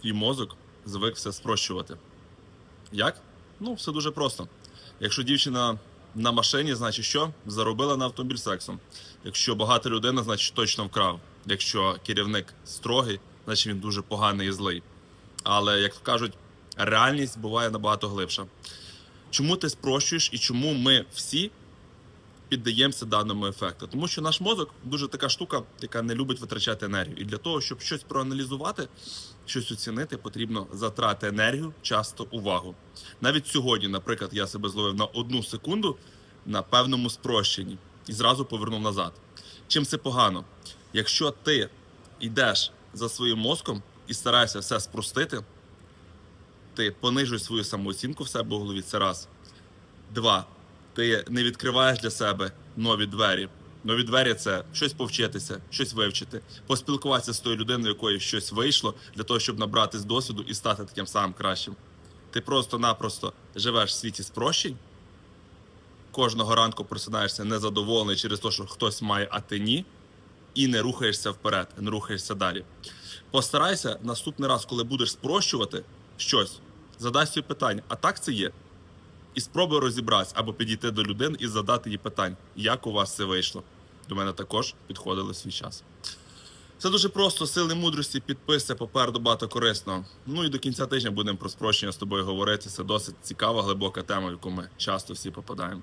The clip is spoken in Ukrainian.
твій мозок звик все спрощувати. Як? Ну, все дуже просто. Якщо дівчина на машині, значить що? Заробила на автомобіль сексом. Якщо багата людина, значить точно вкрав. Якщо керівник строгий, значить він дуже поганий і злий. Але, як кажуть, реальність буває набагато глибша. Чому ти спрощуєш і чому ми всі піддаємося даному ефекту? Тому що наш мозок дуже така штука, яка не любить витрачати енергію. І для того, щоб щось проаналізувати, щось оцінити, потрібно затрати енергію, часто увагу. Навіть сьогодні, наприклад, я себе зловив на одну секунду на певному спрощенні і зразу повернув назад. Чим це погано? Якщо ти йдеш за своїм мозком і стараєшся все спростити, ти понижуєш свою самооцінку в себе в голові. Це раз. Два. Ти не відкриваєш для себе нові двері. Нові двері це щось повчитися, щось вивчити, поспілкуватися з тою людиною, якої щось вийшло, для того, щоб набрати з досвіду і стати таким самим кращим. Ти просто-напросто живеш в світі спрощень. Кожного ранку просинаєшся незадоволений через те, що хтось має, а ти ні, і не рухаєшся вперед, не рухаєшся далі. Постарайся наступний раз, коли будеш спрощувати щось, задай собі питання, а так це є. І спробуй розібратися або підійти до людини і задати їй питання, як у вас це вийшло. До мене також підходили свій час. Це дуже просто, сили мудрості, підписся, попереду багато корисного. Ну і до кінця тижня будемо про спрощення з тобою говорити. Це досить цікава, глибока тема, в яку ми часто всі попадаємо.